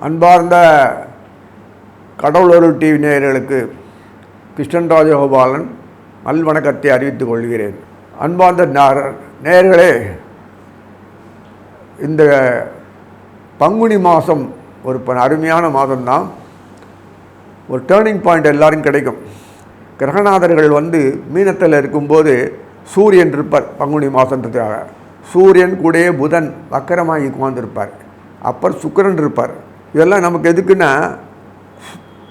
அன்பார்ந்த கடவுளொரு டிவி நேயர்களுக்கு கிருஷ்ணன் ராஜகோபாலன் நல்வணக்கத்தை அறிவித்துக் கொள்கிறேன். அன்பார்ந்த நேயர்களே இந்த பங்குனி மாதம் ஒரு ப- அருமையான மாதம்தான். ஒரு டேர்னிங் பாயிண்ட் எல்லாரும் கிடைக்கும். கிரகநாதர்கள் வந்து மீனத்தில் இருக்கும்போது சூரியன் இருப்பார் பங்குனி மாதன்றதுக்காக சூரியன் கூடயே புதன் வக்கரமாகி உட்கார்ந்திருப்பார். அப்புறம் சுக்கிரன் இருப்பார். இதெல்லாம் நமக்கு எதுக்குன்னா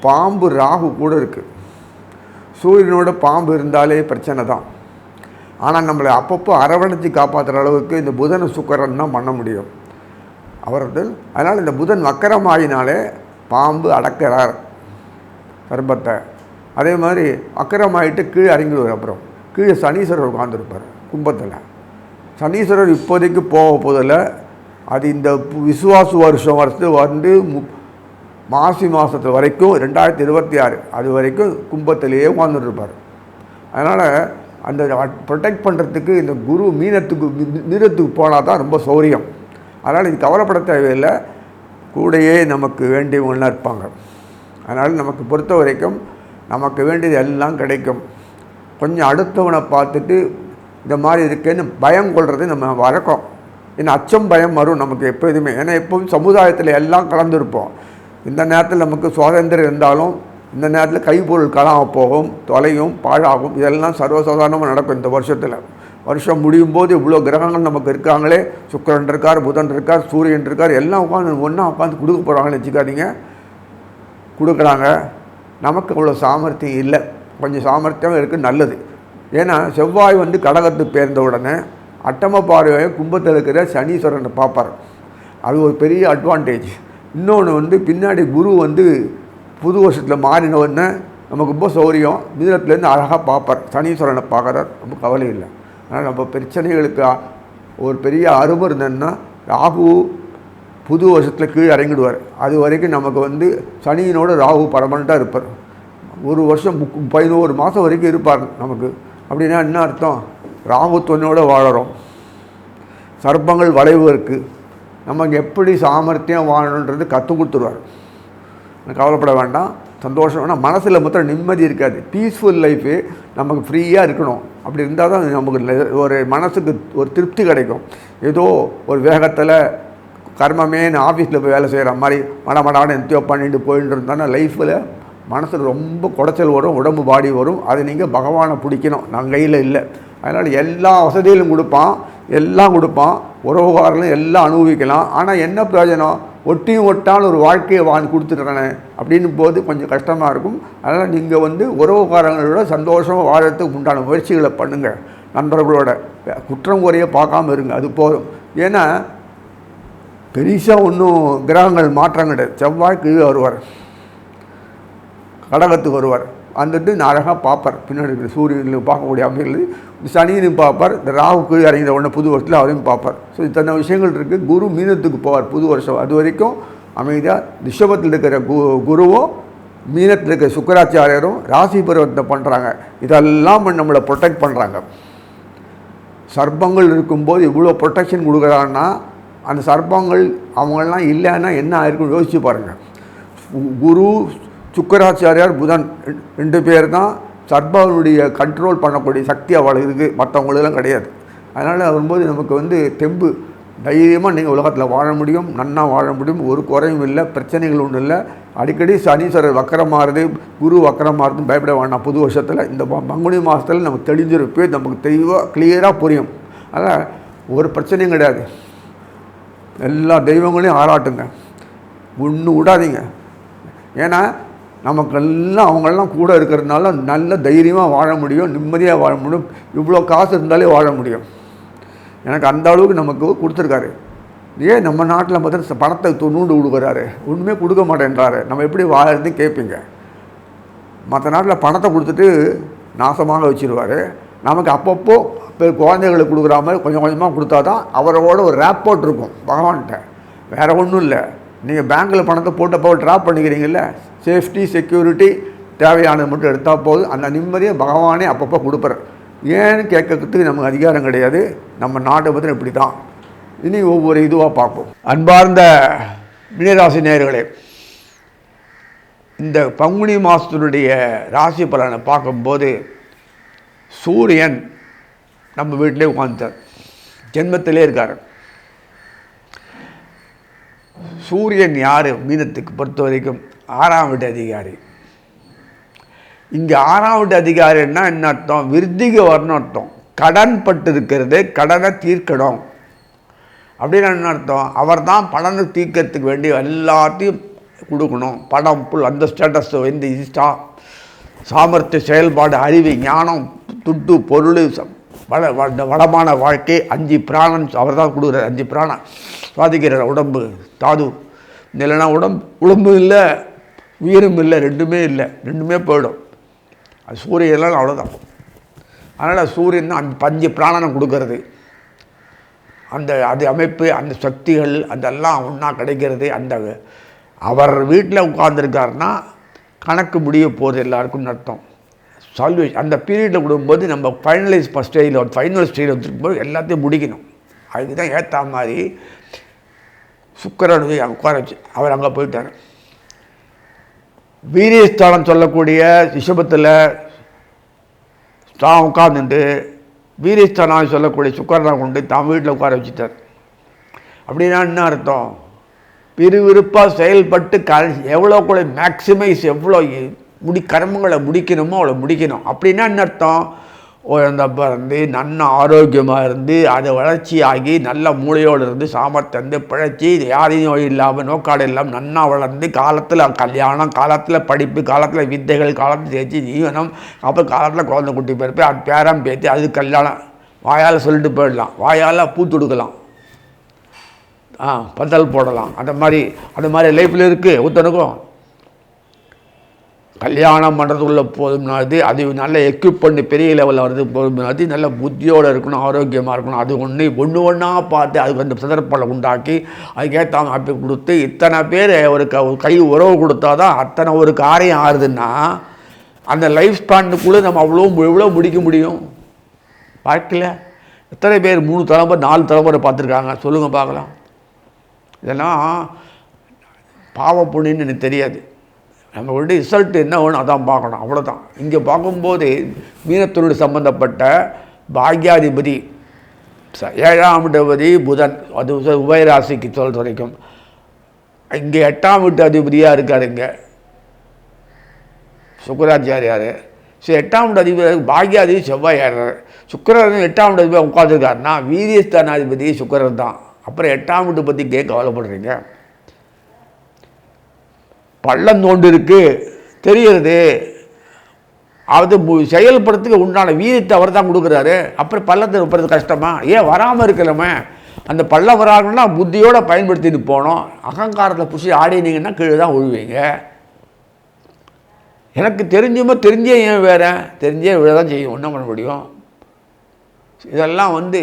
பாம்பு ராகு கூட இருக்குது சூரியனோட பாம்பு இருந்தாலே பிரச்சனை தான். ஆனால் நம்மளை அப்பப்போ அரவணைச்சு காப்பாற்றுற அளவுக்கு இந்த புதன் சுக்கரன் தான் பண்ண முடியும். அவர்கள் அதனால் இந்த புதன் வக்கரமாயினாலே பாம்பு அடக்கிறார். கர்ப்பத்தை. அதே மாதிரி அக்கரமாயிட்டு கீழே இறங்கிடுவார் அப்புறம். கீழே சனீஸ்வரர் உட்காந்துருப்பார் கும்பத்தில். சனீஸ்வரர் இப்போதைக்கு போக போதில் அது இந்த பு- விசுவாசு வருஷம் வருஷத்து வந்து மு மாசி மாதத்து வரைக்கும் ரெண்டாயிரத்தி இருபத்தி ஆறு அது வரைக்கும் கும்பத்திலேயே உட்காந்துருப்பார் அதனால் அந்த ப்ரொடெக்ட் பண்ணுறதுக்கு இந்த குரு மீனத்துக்கு மீனத்துக்கு போனால் தான் ரொம்ப சௌரியம். அதனால் இது கவலைப்பட தேவையில்லை. கூடயே நமக்கு வேண்டியவங்களாம் இருப்பாங்க. அதனால் நமக்கு பொறுத்த வரைக்கும் நமக்கு வேண்டியது எல்லாம் கிடைக்கும். கொஞ்சம் அடுத்தவனை பார்த்துட்டு இந்த மாதிரி இருக்குன்னு பயம் கொள்வது நம்ம வழக்கம். ஏன்னா அச்சம் பயம் வரும் நமக்கு எப்போதுமே. ஏன்னா எப்பவும் சமுதாயத்தில் எல்லாம் கலந்துருப்போம். இந்த நேரத்தில் நமக்கு சுதந்திரம் இருந்தாலும் இந்த நேரத்தில் கைப்பொருள் காணாமல் போகும் தொலையும் பாழாகும். இதெல்லாம் சர்வசாதாரணமாக நடக்கும் இந்த வருஷத்தில். வருஷம் முடியும் போது இவ்வளோ கிரகங்கள் நமக்கு இருக்காங்களே. சுக்கிரன் இருக்கார் புதன் இருக்கார் சூரியன் இருக்கார். எல்லாம் உட்காந்து ஒன்றா உட்காந்து கொடுக்க போகிறாங்கன்னு வச்சுக்காதீங்க கொடுக்குறாங்க. நமக்கு அவ்வளோ சாமர்த்தியம் இல்லை. கொஞ்சம் சாமர்த்தியம் இருக்குது நல்லது. ஏன்னா செவ்வாய் வந்து கடகத்துக்கு பேர்ந்த உடனே அட்டம பார்வையை கும்பத்தில் இருக்கிற சனீஸ்வரனை பார்ப்பார். அது ஒரு பெரிய அட்வான்டேஜ் இன்னொன்று வந்து பின்னாடி குரு வந்து புது வருஷத்தில் மாறினவுடனே நமக்கு ரொம்ப சௌரியம். மிதனத்துலேருந்து அழகாக பார்ப்பார். சனீஸ்வரனை பார்க்குறார். ரொம்ப கவலை இல்லை. ஆனால் நம்ம பிரச்சனைகளுக்கு ஒரு பெரிய அருமை இருந்ததுன்னா ராகு புது வருஷத்தில் கீழே இறங்கிடுவார். அது வரைக்கும் நமக்கு வந்து சனியினோட ராகு பரமனண்ட்டாக இருப்பார். ஒரு வருஷம் பதினோரு மாதம் வரைக்கும் இருப்பார் நமக்கு. அப்படின்னா என்ன அர்த்தம்? ராகு வாழறோம். சர்ப்பங்கள் வளைவு இருக்குது நமக்கு எப்படி சாமர்த்தியம் வாழணுன்றது கற்றுக் கொடுத்துருவார். கவலைப்பட வேண்டாம். சந்தோஷம். வேணாம் மனசில் மொத்தம் நிம்மதி இருக்காது. பீஸ்ஃபுல் லைஃபு நமக்கு ஃப்ரீயாக இருக்கணும். அப்படி இருந்தால் தான் நமக்கு ஒரு மனசுக்கு ஒரு திருப்தி கிடைக்கும். ஏதோ ஒரு வேகத்தில் கர்மமேன்னு ஆஃபீஸில் போய் வேலை செய்கிற மாதிரி மட மடான எத்தையோ பண்ணிட்டு போயிட்டு இருந்தானா லைஃப்பில் மனசுக்கு ரொம்ப குடைச்சல் வரும் உடம்பு பாடி வரும். அதை நீங்கள் பகவானை பிடிக்கணும். நான் கையில் இல்லை. அதனால் எல்லா வசதிகளும் கொடுப்பான் எல்லாம் கொடுப்பான். உறவுகாரங்களும் எல்லாம் அனுபவிக்கலாம். ஆனால் என்ன பிரயோஜனம்? ஒட்டியும் ஒட்டான ஒரு வாழ்க்கையை வாழ்ந்து கொடுத்துட்றேனே அப்படின்னு போது கொஞ்சம் கஷ்டமாக இருக்கும். அதனால் நீங்கள் வந்து உறவுகாரங்களோட சந்தோஷமாக வாழறதுக்கு உண்டான முயற்சிகளை பண்ணுங்கள் நண்பர்களோட. குற்றம் குறைய பார்க்காம இருங்க அது போதும். ஏன்னா பெருசாக ஒன்றும் கிரகங்கள் மாற்றம் கிடையாது. செவ்வாய் கீழே வருவார். கடகத்துக்கு வருவார். வந்துட்டு நான் அழகாக பார்ப்பார். பின்னாடி இருக்கிற சூரியனில் பார்க்கக்கூடிய அமைகள் சனியனையும் பார்ப்பார். இந்த ராகு கீழே இறங்கிற உடனே புது வருஷத்தில் அவரையும் பார்ப்பார். ஸோ இத்தனை விஷயங்கள் இருக்குது குரு மீனத்துக்கு போவார் புது வருஷம். அது வரைக்கும் அமைதியாக ரிஷபத்தில் இருக்கிற கு குருவும் மீனத்தில் இருக்கிற சுக்கராச்சாரியரும் ராசி பருவத்தை பண்ணுறாங்க இதெல்லாம் நம்மளை ப்ரொடெக்ட் பண்ணுறாங்க சர்ப்பங்கள் இருக்கும்போது இவ்வளோ ப்ரொடெக்ஷன் கொடுக்குறாங்கன்னா அந்த சர்ப்பங்கள் அவங்கெல்லாம் இல்லைன்னா என்ன ஆயிருக்குன்னு யோசிச்சு பாருங்கள் குரு சுக்கராச்சாரியார் புதன் ரெண்டு பேர் தான் சர்பாவனுடைய கண்ட்ரோல் பண்ணக்கூடிய சக்தி அவளுக்கு இருக்குது மற்றவங்களுக்கெல்லாம் கிடையாது. அதனால் வரும்போது நமக்கு வந்து தெம்பு. தைரியமாக நீங்கள் உலகத்தில் வாழ முடியும் நன்னா வாழ முடியும். ஒரு குறையும் இல்லை பிரச்சனைகள் ஒன்றும் இல்லை. அடிக்கடி சனீஸ்வரர் வக்கரம் மாறுது குரு வக்கரம் மாறுதுன்னு பயப்பட வேண்டாம். புது வருஷத்தில் இந்த பங்குனி மாதத்தில் நமக்கு தெளிஞ்சிருப்பே நமக்கு தெளிவாக கிளியராக புரியும். அதனால் ஒரு பிரச்சனையும் கிடையாது. எல்லா தெய்வங்களையும் ஆராட்டுங்க. ஒன்று விடாதீங்க. ஏன்னா நமக்கெல்லாம் அவங்களெல்லாம் கூட இருக்கிறதுனால நல்ல தைரியமாக வாழ முடியும் நிம்மதியாக வாழ முடியும். இவ்வளோ காசு இருந்தாலே வாழ முடியும். எனக்கு அந்த அளவுக்கு நமக்கு கொடுத்துருக்காரு. ஏன் நம்ம நாட்டில் பார்த்தா பணத்தை தொண்ணூண்டு கொடுக்குறாரு? ஒன்றுமே கொடுக்க மாட்டேன்றாரு. நம்ம எப்படி வாழறது கேட்பீங்க. மற்ற நாட்டில் பணத்தை கொடுத்துட்டு நாசமாக வச்சுருவார். நமக்கு அப்பப்போ இப்போ குழந்தைகளுக்கு கொடுக்குற மாதிரி கொஞ்சம் கொஞ்சமாக கொடுத்தா தான் அவரோட ஒரு ரேப்போர்ட் இருக்கும். பகவான்கிட்ட. வேறு ஒன்றும் இல்லை. நீங்கள் பேங்க்கில் பணத்தை போட்டப்போ ட்ராப் பண்ணிக்கிறீங்கல்ல? சேஃப்டி செக்யூரிட்டி தேவையானது மட்டும் எடுத்தால் போதும். அந்த நிம்மதியை பகவானே அப்பப்போ கொடுப்பார். ஏன்னு கேட்கறதுக்கு நமக்கு அதிகாரம் கிடையாது. நம்ம நாட்டை பற்றி இப்படி தான் இனி ஒவ்வொரு இதுவாக பார்ப்போம். அன்பார்ந்த மீனராசி நேயர்களே இந்த பங்குனி மாதத்தினுடைய ராசி பலனை பார்க்கும்போது சூரியன் நம்ம வீட்டிலே உட்காந்துட்டார் ஜென்மத்திலே இருக்கார். சூரியன் யார்? மீனத்துக்கு பொறுத்த வரைக்கும் ஆறாம் வீட்டு அதிகாரி. இங்கே ஆறாம் வீட்டு அதிகாரின்னா என்ன அர்த்தம்? விருத்திக வரணும் அர்த்தம். கடன் பட்டு இருக்கிறது கடனை தீர்க்கணும். அப்படின்னு என்ன அர்த்தம்? அவர் தான் பலனை தீர்க்கறதுக்கு வேண்டிய எல்லாத்தையும் கொடுக்கணும். படம் புல் அந்த ஸ்டேட்டஸ் இந்த இஷ்டா. சாமர்த்திய செயல்பாடு அறிவு ஞானம் துட்டு பொருள் ச- வள வளமான வாழ்க்கை அஞ்சு பிராணம் அவர் தான் கொடுக்குறார். அஞ்சு பிராணம் சுவாதிக்கிறார் உடம்பு தாது. இல்லைன்னா உடம்பு உடம்பு இல்லை. உயிரும் இல்லை ரெண்டுமே இல்லை. ரெண்டுமே போயிடும். அது சூரியன்லாம் அவ்வளோதான் அதனால் சூரியன் தான் அந்த பஞ்சு பிராணனை கொடுக்கறது. அந்த அது அமைப்பு அந்த சக்திகள் அதெல்லாம் ஒன்றா கிடைக்கிறது. அந்த அவர் வீட்டில் உட்கார்ந்துருக்காருன்னா கணக்கு முடிய போகுது எல்லாருக்கும் அர்த்தம். சால்வேஷன் அந்த பீரியடில் கொடுக்கும்போது நம்ம ஃபைனலைஸ் ஃபஸ்ட் ஸ்டேஜில் ஃபைனல் ஸ்டேஜில் வந்துருக்கும்போது எல்லாத்தையும் முடிக்கணும். அதுக்கு தான் ஏற்ற மாதிரி சுக்கரன் உட்கார வச்சு அவர் அங்கே போயிட்டார். வீரியஸ்தானம் சொல்லக்கூடிய ரிஷபத்தில் தான் உட்கார்ந்துட்டு வீரியஸ்தானம் சொல்லக்கூடிய சுக்கரனை கொண்டு தான் வீட்டில் உட்கார வச்சுட்டார். அப்படின்னா என்ன அர்த்தம்? விறுவிறுப்பாக செயல்பட்டு க எவ்வளோ கூட மேக்சிமைஸ் எவ்வளோ முடி கர்மங்களை முடிக்கணுமோ அவ்வளோ முடிக்கணும். அப்படின்னா என்ன அர்த்தம்? குழந்த பிறந்து நல்ல ஆரோக்கியமாக இருந்து அது வளர்ச்சி ஆகி நல்ல மூளையோடு இருந்து சாமர்த்தந்து பிழைச்சி யாரையும் நோய் இல்லாமல் நோக்காடு இல்லாமல் நன்னா வளர்ந்து காலத்தில் கல்யாணம் காலத்தில் படிப்பு காலத்தில் வித்தைகள் காலத்தில் தேய்ச்சி ஜீவனம் அப்புறம் காலத்தில் குழந்தை குட்டி பிறப்பு அது பேரம் பேத்தி அது கல்யாணம். வாயால் சொல்லிட்டு போயிடலாம். வாயால் பூ தொடுக்கலாம் ஆ பந்தல் போடலாம். அந்த மாதிரி அந்த மாதிரி லைஃப்பில் இருக்குது ஒருத்தனுக்கும் கல்யாணம் பண்ணுறதுக்குள்ள போதும்னாது அது நல்ல எக்யூப் பண்ணி பெரிய லெவலில் வர்றது போதும்னாது நல்ல புத்தியோடு இருக்கணும் ஆரோக்கியமாக இருக்கணும். அது ஒன்று ஒன்று ஒன்றா பார்த்து அதுக்கு அந்த சந்தர்ப்பங்களை உண்டாக்கி அதுக்கேற்ற அப்படி கொடுத்து இத்தனை பேர் ஒரு க ஒரு கை உறவு கொடுத்தா தான் அத்தனை ஒரு காரியம் ஆறுதுன்னா அந்த லைஃப் ஸ்பேனுக்குள்ளே நம்ம அவ்வளோ எவ்வளோ முடிக்க முடியும்? வாழ்க்கையில் எத்தனை பேர் மூணு தலைமுறை நாலு தலைமுறை பார்த்துருக்காங்க? சொல்லுங்கள் பார்க்கலாம். இதெல்லாம் பாவ புண்ணின்னு எனக்கு தெரியாது. நம்மளுடைய ரிசல்ட் என்ன வேணும் அதான் பார்க்கணும். அவ்வளோதான் இங்கே பார்க்கும்போது மீனத்தொழில் சம்பந்தப்பட்ட பாக்யாதிபதி ச- ஏழாம் அதிபதி புதன் அது உபயராசிக்கு சொல்ற வரைக்கும் இங்கே எட்டாம் வீட்டு அதிபதியாக இருக்கார் இங்கே. சுக்கராச்சாரியார். சரி எட்டாம் வீட்டு அதிபதி பாக்யாதிபதி செவ்வாய் ஏறார் சுக்கரன் எட்டாம் வீட்டு அதிபதி உட்காந்துருக்காருன்னா வீரியஸ்தானாதிபதி சுக்கரன் தான். அப்புறம் எட்டாம் வீட்டு பற்றி கே கவலைப்படுறீங்க. பள்ளம் தோண்டு இருக்கு அது மு- செயல்படுறதுக்கு உண்டான வீரியத்தை அவர் தான் கொடுக்குறாரு. அப்புறம் பள்ளத்தை வைப்பது கஷ்டமா? ஏன் வராமல் இருக்கலாமே அந்த பள்ளம் வராங்கன்னா புத்தியோடு பயன்படுத்திட்டு போனோம். அகங்காரத்தை புஷி ஆடினீங்கன்னா கீழே தான் விழுவீங்க. எனக்கு தெரிஞ்சுமோ தெரிஞ்சே ஏன் வேறு? தெரிஞ்சே விழ தான் செய்யும். ஒன்றும் பண்ண முடியும்? இதெல்லாம் வந்து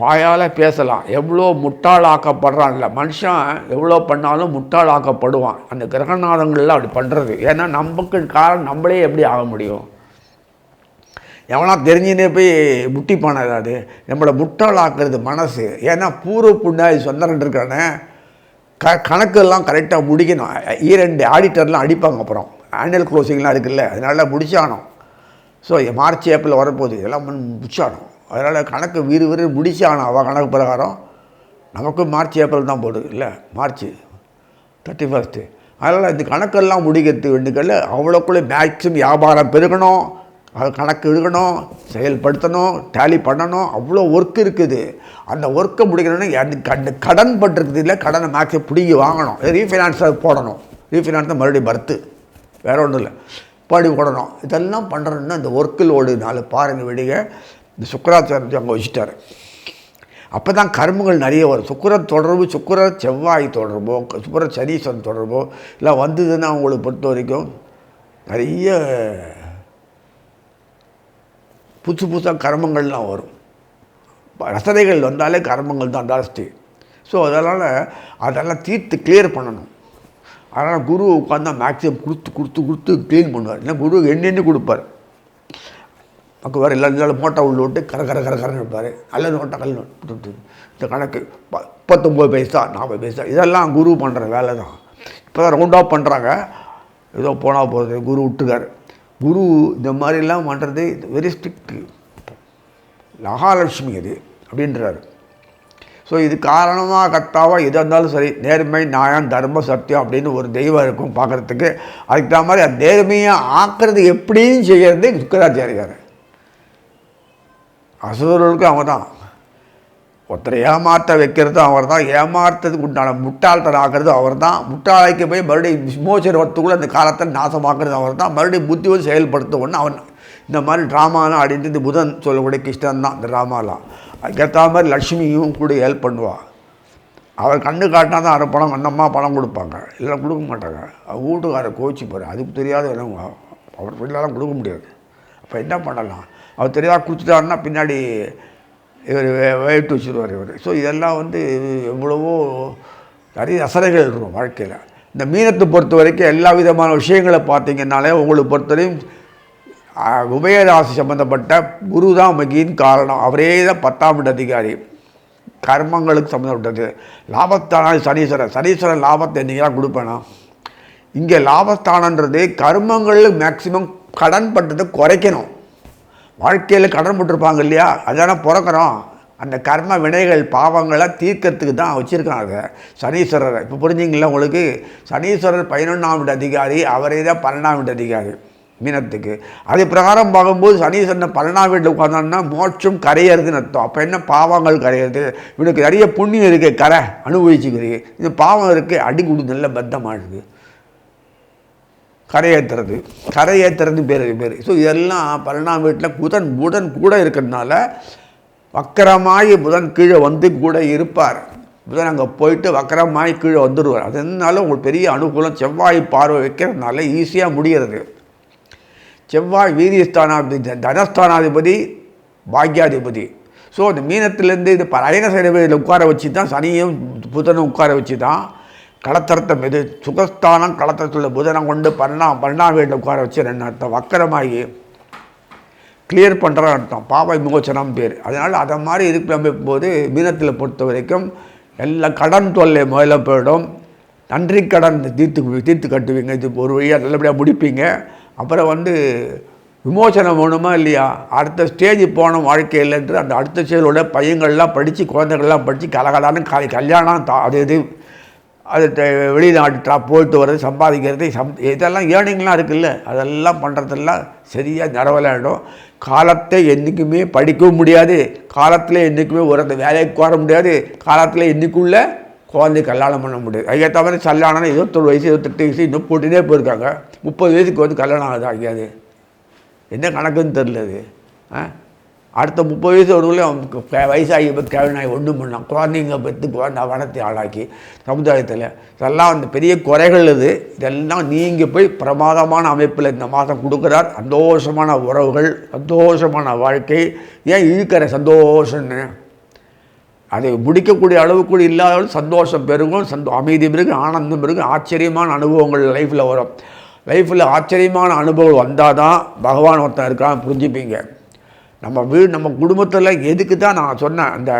வாயால் பேசலாம். எவ்வளோ முட்டாளாக்கப்படுறான்ல. மனுஷன் எவ்வளோ பண்ணாலும் முட்டாளாக்கப்படுவான். அந்த கிரகநாதங்கள்லாம் அப்படி பண்ணுறது ஏன்னா நமக்கு காரணம் நம்மளே எப்படி ஆக முடியும்? எவனா தெரிஞ்சுனே போய் முட்டிப்பான ஏதாவது நம்மளை முட்டாளாக்குறது மனசு. ஏன்னா பூர்வ புண்ணாய் சொந்தரன் இருக்கானே க கணக்கெல்லாம் கரெக்டாக முடிக்கணும். ஈரெண்டு ஆடிட்டர்லாம் அடிப்பாங்க அப்புறம். ஆனுவல் க்ளோசிங்லாம் இருக்குல்ல. அதனால முடிச்சானோம் ஸோ மார்ச் ஏப்ரல் வரப்போகுது. இதெல்லாம் முடிச்சானோம் அதனால் கணக்கு வீறு வீறு முடிச்சானோம் அவள் கணக்கு பிரகாரம்? நமக்கு மார்ச் ஏப்ரல் தான் போடுது இல்லை? மார்ச் தேர்ட்டி ஃபஸ்ட்டு அதனால் இந்த கணக்கெல்லாம் முடிக்கிறது வேண்டிக்கல அவ்வளோக்குள்ளே மேக்ஸிமம் வியாபாரம் பெருகணும் அது கணக்கு எடுக்கணும் செயல்படுத்தணும் டேலி பண்ணணும். அவ்வளோ ஒர்க் இருக்குது. அந்த ஒர்க்கை முடிக்கணும்னா அந்த கண்டு கடன் பட்டிருக்குது இல்லை? கடனை மேக்ஸிமம் பிடிங்கி வாங்கணும். ரீஃபைனான்ஸை போடணும். ரீஃபைனான்ஸ் மறுபடியும் பர்த்து வேற ஒன்றும் இல்லை. பாடி போடணும். இதெல்லாம் பண்ணுறோன்னா இந்த ஒர்க்கு லோடு பாருங்கள் பாருங்க இந்த சுக்கராச்சாரத்தை அங்கே வச்சுட்டார். அப்போ தான் கர்மங்கள் நிறைய வரும். சுக்கர தொடர்பு சுக்கிர செவ்வாய் தொடர்போ சுக்கிர சனீஸ்வரன் தொடர்போ இல்லை வந்ததுன்னா அவங்களுக்கு பொறுத்த வரைக்கும் நிறைய புதுசு புதுசாக கர்மங்கள்லாம் வரும். ரசனைகள் வந்தாலே கர்மங்கள் தான் ஜாஸ்தி. ஸோ அதனால் அதெல்லாம் தீர்த்து கிளியர் பண்ணணும். அதனால் குரு உட்காந்தா மேக்ஸிமம் கொடுத்து கொடுத்து கொடுத்து க்ளீன் பண்ணுவார். இல்லை குரு எண்ணெண்ணு கொடுப்பார். பக்குவார் வேறு எல்லா எல்லா மோட்டை உள்ள விட்டு கர கர கர கரன்னு இருப்பார். நல்ல நோட்டை கல் நோட்டு இந்த கணக்கு ப- முப்பத்தொம்பது பைசா நாற்பது பைசா இதெல்லாம் குரு பண்ணுற வேலை தான். இப்போ தான் ரவுண்ட் ஆஃப் பண்ணுறாங்க. ஏதோ போனால் போகிறது குரு விட்டுக்கார் குரு இந்த மாதிரிலாம் பண்ணுறது வெரி ஸ்ட்ரிக்ட் மகாலட்சுமி அது அப்படின்றாரு. ஸோ இது காரணமாக கர்த்தாவாக எதாக இருந்தாலும் சரி நேர்மை நியாயம் தர்ம சத்தியம் அப்படின்னு ஒரு தெய்வம் இருக்கும் பார்க்குறதுக்கு. அதுக்கு தகுந்த மாதிரி அந்த நேர்மையை ஆக்கிறது எப்படின்னு செய்கிறது சுக்கராச்சாரியார். அசுரர்களுக்கும் அவன் தான். ஒருத்தரை ஏமாற்ற வைக்கிறது அவர் தான். ஏமாற்றதுக்கு உண்டான முட்டாள்தன் ஆகிறது அவர் தான். முட்டாளைக்கு போய் மறுபடியும் விமோசனத்துக்குள்ளே அந்த காலத்தை நாசமாக்குறது அவர் தான். மறுபடியும் புத்தி வந்து செயல்படுத்த ஒன்று அவன். இந்த மாதிரி ட்ராமாலாம் அப்படின்ட்டு இந்த புதன் சொல்லக்கூடிய கிருஷ்ணன் தான் இந்த ட்ராமாலாம் அதுக்கேற்ற மாதிரி லக்ஷ்மியும் கூட ஹெல்ப் பண்ணுவாள் அவர் கண்ணு காட்டினா தான் அரை பணம் அண்ணம்மா பணம் கொடுப்பாங்க. இல்லை கொடுக்க மாட்டாங்க. அவங்க வீட்டுக்காரர் கோச்சு போகிறேன் அதுக்கு தெரியாத இடம் அவர் பிள்ளைலாம் கொடுக்க முடியாது. அப்போ என்ன பண்ணலாம்? அவர் தெரியாத கொடுத்துட்டாருன்னா பின்னாடி இவர் வெயிட்டு வச்சுருவார் இவர். ஸோ இதெல்லாம் வந்து எவ்வளவோ நிறைய ரசனைகள் இருக்கும் வாழ்க்கையில். இந்த மீனத்தை பொறுத்த வரைக்கும் எல்லா விதமான விஷயங்களை பார்த்தீங்கன்னாலே உங்களுக்கு பொறுத்தவரையும் உபயராசி சம்மந்தப்பட்ட குரு தான் மெயின் காரணம். அவரே தான் பத்தாம் வீட்டு அதிகாரி. கர்மங்களுக்கு சம்மந்தப்பட்டது. லாபஸ்தானம் சனீஸ்வரன். சனீஸ்வரன் லாபத்தை என்றைக்கெல்லாம் கொடுப்பேனா? இங்கே லாபஸ்தானன்றது கர்மங்களில் மேக்சிமம் கடன் பட்டதை குறைக்கணும். வாழ்க்கையில் கடன் போட்டிருப்பாங்க இல்லையா? அதான பிறக்கிறோம். அந்த கர்ம வினைகள் பாவங்களை தீர்க்கறதுக்கு தான் வச்சுருக்காங்க. சனீஸ்வரர். இப்போ புரிஞ்சிங்களா உங்களுக்கு? சனீஸ்வரர் பதினொன்றாம் வீட்டு அதிகாரி அவரே தான் பன்னெண்டாம் வீட்டு அதிகாரி மீனத்துக்கு. அது பிரகாரம் பார்க்கும்போது சனீஸ்வரன் பன்னெண்டாம் வீட்டில் உட்காந்தான்னா மோட்சம் கரையிறதுன்னு அர்த்தம். அப்போ என்ன பாவங்கள் கரையிறது? இவனுக்கு நிறைய புண்ணியம் இருக்குது கரை அனுபவிச்சுக்கிறது இது பாவம் இருக்குது அடி கொடுத்து நல்ல பத்தமாக இருக்குது கரையேற்றுறது கரையேற்றுறது பேர் பேர். ஸோ இதெல்லாம் பன்னெண்டாம் வீட்டில் புதன் புதன் கூட இருக்கிறதுனால வக்கரமாய் புதன் கீழே வந்து கூட இருப்பார். புதன் அங்கே போயிட்டு வக்கரமாய் கீழே வந்துடுவார். அதனால உங்களுக்கு பெரிய அனுகூலம் செவ்வாய் பார்வை வைக்கிறதுனால ஈஸியாக முடிகிறது. செவ்வாய் வீரியஸ்தானாதிபதி தனஸ்தானாதிபதி பாக்யாதிபதி. ஸோ இந்த மீனத்துலேருந்து இது பயண சேவையில் உட்கார வச்சு தான் சனியும் புதனும் உட்கார வச்சு தான் களத்தரத்தம் இது சுகஸ்தானம் களத்தரத்தில் புதனம் கொண்டு பன்னா பன்னா வீட்டில் உட்கார வச்சு ரெண்டு அர்த்தம். வக்கரமாகி கிளியர் பண்ணுற அர்த்தம். பாவ விமோச்சனம் பேர். அதனால் அதை மாதிரி இருக்கிற போது மீனத்தில் பொறுத்த வரைக்கும் எல்லா கடன் தொல்லை முதல்ல போயிடும். நன்றி கடன் தீர்த்து தீர்த்து கட்டுவீங்க. இது ஒரு வழியாக நல்லபடியாக முடிப்பீங்க. அப்புறம் வந்து விமோசனம் வேணுமா இல்லையா? அடுத்த ஸ்டேஜ் போன வாழ்க்கையிலன்ட்டு அந்த அடுத்த ஸ்டேஜோட பையங்கள்லாம் படித்து குழந்தைகள்லாம் படித்து கலகலான்னு கல்யாணம் தா அது இது அது வெளிநாட்டு போயிட்டு வர்றது சம்பாதிக்கிறது சம் இதெல்லாம் ஏர்னிங்லாம் இருக்குல்ல? அதெல்லாம் பண்ணுறதெல்லாம் சரியாக நிறவலாயிடும் காலத்தை என்றைக்குமே படிக்கவும் முடியாது. காலத்தில் என்றைக்குமே ஒரு வேலைக்கு வர முடியாது. காலத்தில் என்றைக்குள்ள குழந்தை கல்யாணம் பண்ண முடியாது. அதுக்கேற்ற மாதிரி கல்யாணம் இருபத்தொரு வயசு இருபத்தெட்டு வயசு இன்னும் போட்டுனே போயிருக்காங்க. முப்பது வயசுக்கு வந்து கல்யாணம் ஆகுது ஆகியாது என்ன கணக்குன்னு தெரில அது. ஆ? அடுத்த முப்பது வயசு ஒருவர்களே அவனுக்கு வயசாகி இப்போ ஒன்றும் பண்ணான். குழந்தைங்க பெற்று குழந்தை வளர்த்தி ஆளாக்கி சமுதாயத்தில். இதெல்லாம் அந்த பெரிய குறைகள் இது இதெல்லாம் நீங்கள் போய் பிரமாதமான அமைப்பில் இந்த மாதம் கொடுக்குறார். சந்தோஷமான உறவுகள் சந்தோஷமான வாழ்க்கை. ஏன் இழுக்கிற சந்தோஷம்னு? அதை முடிக்கக்கூடிய அளவுக்கு கூட இல்லாதவர்கள் சந்தோஷம் பெருகும் சந்தோ அமைதி பெருகும் ஆனந்தம் பெருகும். ஆச்சரியமான அனுபவங்கள் லைஃப்பில் வரும். லைஃப்பில் ஆச்சரியமான அனுபவம் வந்தால் தான் பகவான் ஒருத்தன் இருக்கான். புரிஞ்சுப்பீங்க? நம்ம வீடு நம்ம குடும்பத்தில் எதுக்கு தான் நான் சொன்னேன் அந்த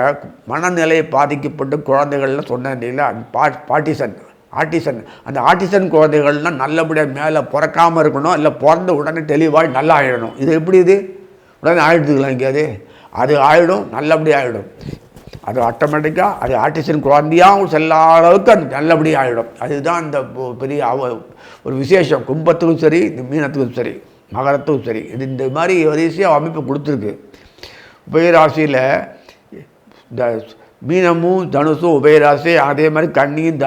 மனநிலையை பாதிக்கப்பட்டு குழந்தைகள்லாம் சொன்னேன் இல்லைங்களா? பா பாட்டிசன் ஆர்டிசன் அந்த ஆர்டிசன் குழந்தைகள்லாம் நல்லபடியாக மேலே பிறக்காமல் இருக்கணும் இல்லை பிறந்த உடனே தெளிவாக நல்லா ஆகிடணும் இது எப்படி இது? உடனே ஆயிடுதுங்களா எங்கேயாவது அது ஆகிடும் நல்லபடியாக ஆகிடும் அது ஆட்டோமேட்டிக்காக அது ஆர்டிசன் குழந்தையாகவும் செல்லாத அளவுக்கு அது நல்லபடியாக ஆகிடும் அதுதான் அந்த பெரிய ஒரு விசேஷம். கும்பத்துக்கும் சரி இந்த மீனத்துக்கும் சரி. மகரத்தும் சரி. இது இந்த மாதிரி வரிசையாக அமைப்பு கொடுத்துருக்கு. உபயராசியில் இந்த மீனமும் தனுசும் உபயராசி அதே மாதிரி கண்ணியும் த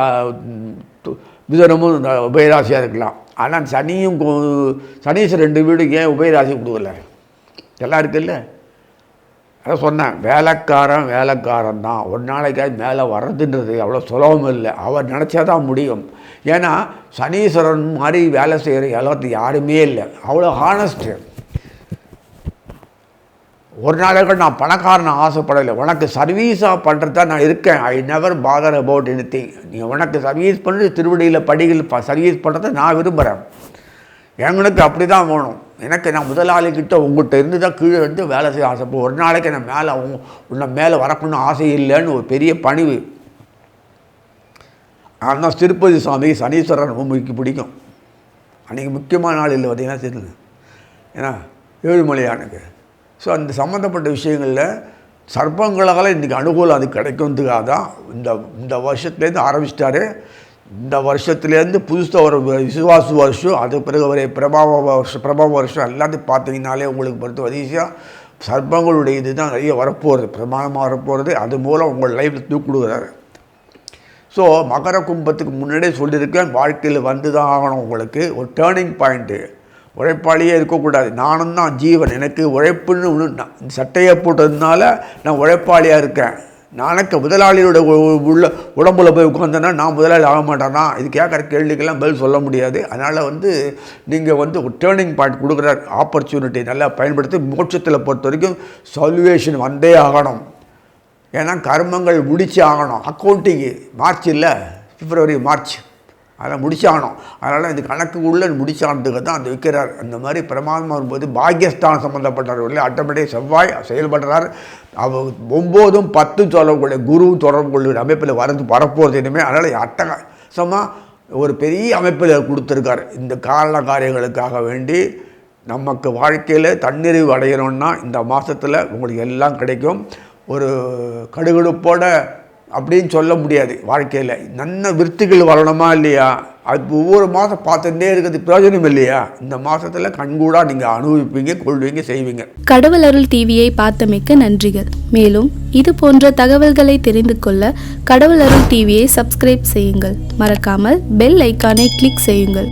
து- மிதுனமும் உபயராசியாக இருக்கலாம். ஆனால் சனியும் கு- சனீஸ் ரெண்டு வீடு ஏன் உபயராசி கொடுக்கல? எல்லாம் இருக்குல்ல? அதை சொன்னேன் வேலைக்காரன் வேலைக்காரன் தான். ஒரு நாளைக்காவது மேலே வர்றதுன்றது அவ்வளோ சுலபம் இல்லை. அவர் நினச்சா தான் முடியும். ஏன்னா சனீஸ்வரன் மாதிரி வேலை செய்கிற எல்லாத்து யாருமே இல்லை. அவ்வளோ ஹானஸ்ட்டு ஒரு நாளைக்கு நான் பணக்காரன் ஆசைப்படலை. உனக்கு சர்வீஸாக பண்ணுறது தான் நான் இருக்கேன். I never bother about anything நீ உனக்கு சர்வீஸ் பண்ணி திருவடியில் படிகள் ப சர்வீஸ் பண்ணுறதை நான் விரும்புகிறேன். எங்களுக்கு அப்படி தான் வேணும். எனக்கு நான் முதலாளிகிட்ட உங்கள்கிட்ட இருந்து தான் கீழே இருந்து வேலை செய்ய ஆசைப்போ ஒரு நாளைக்கு நான் மேலே உன்னை மேலே வரக்கணும்னு ஆசை இல்லைன்னு ஒரு பெரிய பணிவு. ஆனால் திருப்பதி சுவாமி சனீஸ்வரன் ரொம்ப முக்கிய பிடிக்கும். அன்றைக்கி முக்கியமான நாள் இல்லை பார்த்தீங்கன்னா தெரியுது ஏன்னா ஏழுமலையானுக்கு. ஸோ அந்த சம்மந்தப்பட்ட விஷயங்களில் சர்ப்பங்களால் இன்றைக்கி அனுகூலம் அது கிடைக்கிறதுக்காக தான் இந்த இந்த வருஷத்துலேருந்து ஆரம்பிச்சிட்டாரு. இந்த வருஷத்துலேருந்து புதுசாக ஒரு விசுவாசு வருஷம் அது பிறகு ஒரு பிரபாவ வருஷம் பிரபாவ வருஷம் எல்லாத்தையும் பார்த்தீங்கனாலே உங்களுக்கு பொறுத்த வரிசையாக சர்ப்பங்களுடைய இது தான் நிறைய வரப்போகிறது பிரமாணமாக வரப்போகிறது அது மூலம் உங்கள் லைஃப்பில் தூக்கிடுகிறாரு ஸோ மகர கும்பத்துக்கு முன்னாடியே சொல்லியிருக்கேன் வாழ்க்கையில் வந்து தான் ஆகணும் உங்களுக்கு. ஒரு டேர்னிங் பாயிண்ட்டு உழைப்பாளியே இருக்கக்கூடாது. நானும் தான் ஜீவன் எனக்கு உழைப்புன்னு ஒன்று நான் இந்த சட்டையை போட்டதுனால நான் உழைப்பாளியாக இருக்கேன். நானக்கு முதலாளியோட உள்ள உடம்புல போய் உட்காந்தேன்னா நான் முதலாளி ஆக மாட்டேனா இது கேட்குற கேள்விக்கெல்லாம் பதில் சொல்ல முடியாது. அதனால் வந்து நீங்கள் வந்து ஒரு டேர்னிங் பாயிண்ட் கொடுக்குற ஆப்பர்ச்சுனிட்டி நல்லா பயன்படுத்தி மோட்சத்தில் பொறுத்த வரைக்கும் சொல்யூஷன் வந்தே ஆகணும். ஏன்னா கர்மங்கள் முடிச்சு ஆகணும். அக்கௌண்டிங்கு மார்ச் இல்லை பிப்ரவரி மார்ச் அதெல்லாம் முடிச்சாகணும். அதனால் இந்த கணக்கு உள்ள முடிச்சானதுக்கு தான் அந்த விற்கிறார் அந்த மாதிரி பிரமாதமாக வரும்போது பாக்கியஸ்தான் சம்மந்தப்பட்டவர்கள் ஆட்டோமேட்டிக் செவ்வாய் செயல்படுறார். அவர் ஒம்போதும் பத்து தொடர்புடைய குரு தொடர்பு கொள்ளுகிற அமைப்பில் வரது வரப்போகிறது இனிமேல் அதனால் அட்டகாசமாக ஒரு பெரிய அமைப்பில் கொடுத்துருக்காரு. இந்த காரண காரியங்களுக்காக வேண்டி நமக்கு வாழ்க்கையில் தன்னிறைவு அடையணும்னா இந்த மாதத்தில் உங்களுக்கு எல்லாம் கிடைக்கும். ஒரு கடுகடுப்போட அப்படின்னு சொல்ல முடியாது வாழ்க்கையில். நல்ல விருத்திகள் வரணுமா இல்லையா? அது ஒவ்வொரு மாதம் பார்த்துட்டே இருக்கிறது பிரயோஜனம் இல்லையா? இந்த மாதத்தில் கண்கூடா நீங்கள் அனுபவிப்பீங்க கொள்வீங்க செய்வீங்க. கடவுள் அருள் டிவியை பார்த்தமைக்க நன்றிகள். மேலும் இது போன்ற தகவல்களை தெரிந்து கொள்ள கடவுள் அருள் டிவியை சப்ஸ்கிரைப் செய்யுங்கள். மறக்காமல் பெல் ஐக்கானை கிளிக் செய்யுங்கள்.